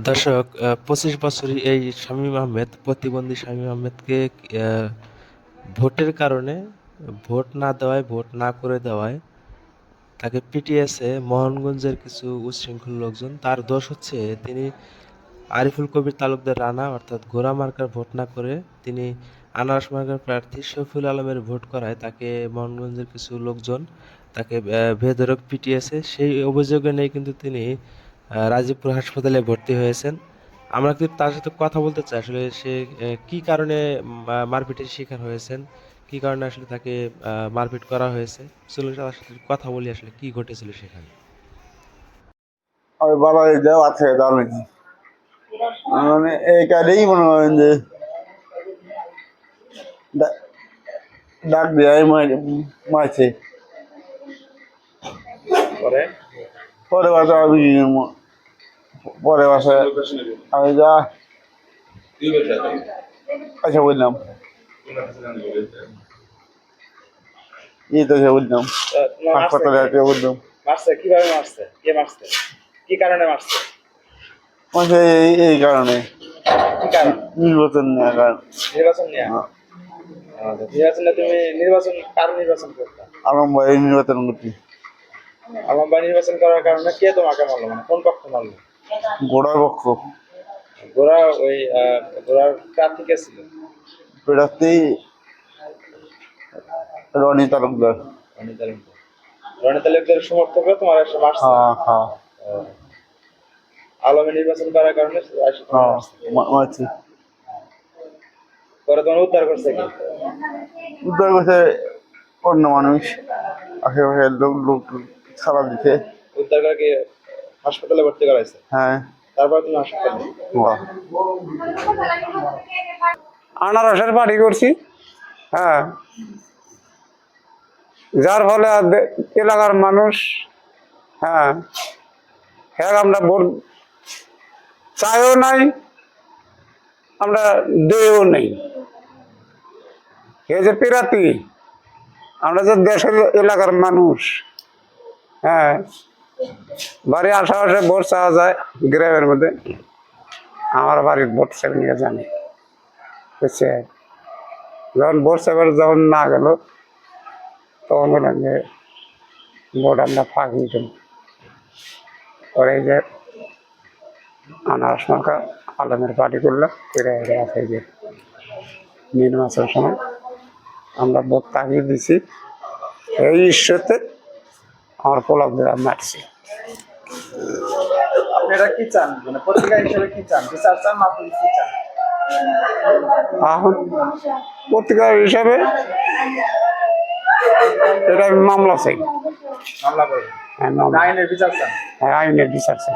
দর্শক পঁচিশ বছরই এই শামীম আহমেদ প্রতিবন্ধী শামীম আহমেদকে ভোটের কারণে ভোট না দেওয়ায় ভোট না করে দেওয়ায় তাকে পিটিয়েছে মোহনগঞ্জের কিছু উচ্ছৃঙ্খল লোকজন তার দোষ হচ্ছে তিনি আরিফুল কবির তালুকদার রানা অর্থাৎ ঘোড়া মার্কার ভোট না করে তিনি আনারস মার্কার প্রার্থী শফিউল আলমের ভোট করায় তাকে মোহনগঞ্জের কিছু লোকজন তাকে আহ, বেধড়ক পিটিয়েছে সেই অভিযোগে নেই কিন্তু তিনি রাজীবপুর হাসপাতালে ভর্তি হয়েছেন। আমরা কিন্তু তার সাথে কথা বলতে চাই। আসলে সে কি কারণে মারপিটের শিকার হয়েছেন? কি কারণে আসলে তাকে মারপিট করা হয়েছে? সাথে কথা বলি আসলে কি ঘটেছিল সেখানে। মানে এই কাজেই মনে করেন যে ডাক দেয় মারছে পরে? পরে আমি পরে বাসায় আমি যা আচ্ছা বললাম এই তো বললাম হাসপাতালে আছে বললাম মারছে কীভাবে মারছে? কে মারছে? কি কারণে মারছে? মাসে এই কারণে। নির্বাচন কারণে। নির্বাচন নিয়ে? হ্যাঁ। আচ্ছা, নির্বাচনে তুমি নির্বাচন কার নির্বাচন করতে? আলম ভাই নির্বাচন করছি। আলম্বা নির্বাচন করার কারণে কে তোমাকে মারলো মানে? কোন পক্ষ মারলো? গোড়ার পক্ষ গোড়া ওই গোড়ার প্রার্থী কে ছিল? প্রার্থী রনি তালুকদার। রনি তালুকদার। রনি তালুকদারের সমর্থকরা তোমার এসে মারছে হ্যাঁ হ্যাঁ। আলমে নির্বাচন করার কারণে হ্যাঁ মারছে। পরে তোমার উদ্ধার করছে কি? উদ্ধার করছে অন্য মানুষ। আশেপাশের লোক লোক খারাপ দিছে। উদ্ধার করে কি? হাসপাতালে ভর্তি করাইছে। হ্যাঁ। তারপর তুমি হাসপাতালে? আনারসের বাড়ি করছি। হ্যাঁ। যার ফলে আর এলাকার মানুষ হ্যাঁ। হ্যাঁ আমরা ভোট চাইও নাই আমরা দেও নেই। এ যে পিরাতি আমরা যে দেশের এলাকার মানুষ হ্যাঁ। বাড়ি আশেপাশে ভোট চাওয়া যায় গ্রামের মধ্যে। আমার বাড়ির সেটা নিয়ে জানি। বুঝছে? যখন ভোট সেবার যখন না গেল, তখন বললাম যে ভোট আমরা ফাঁকি দেব পরে। যে আনারস মার্কা আলমের পার্টি করলাম এরা আছে যে মীন মাসের সময়। আমরা ভোট তাকিয়ে দিছি। এই ইস্যুতে আমার পোলাপ দেওয়া মারছে আপনারা কি চান? মানে পত্রিকা হিসেবে কি চান? বিচার চান আপনি কি চান? এখন হিসাবে এটা আমি মামলা চাই। মামলা করবেন? হ্যাঁ, আইনের বিচার চান? হ্যাঁ, আইনের বিচার চাই।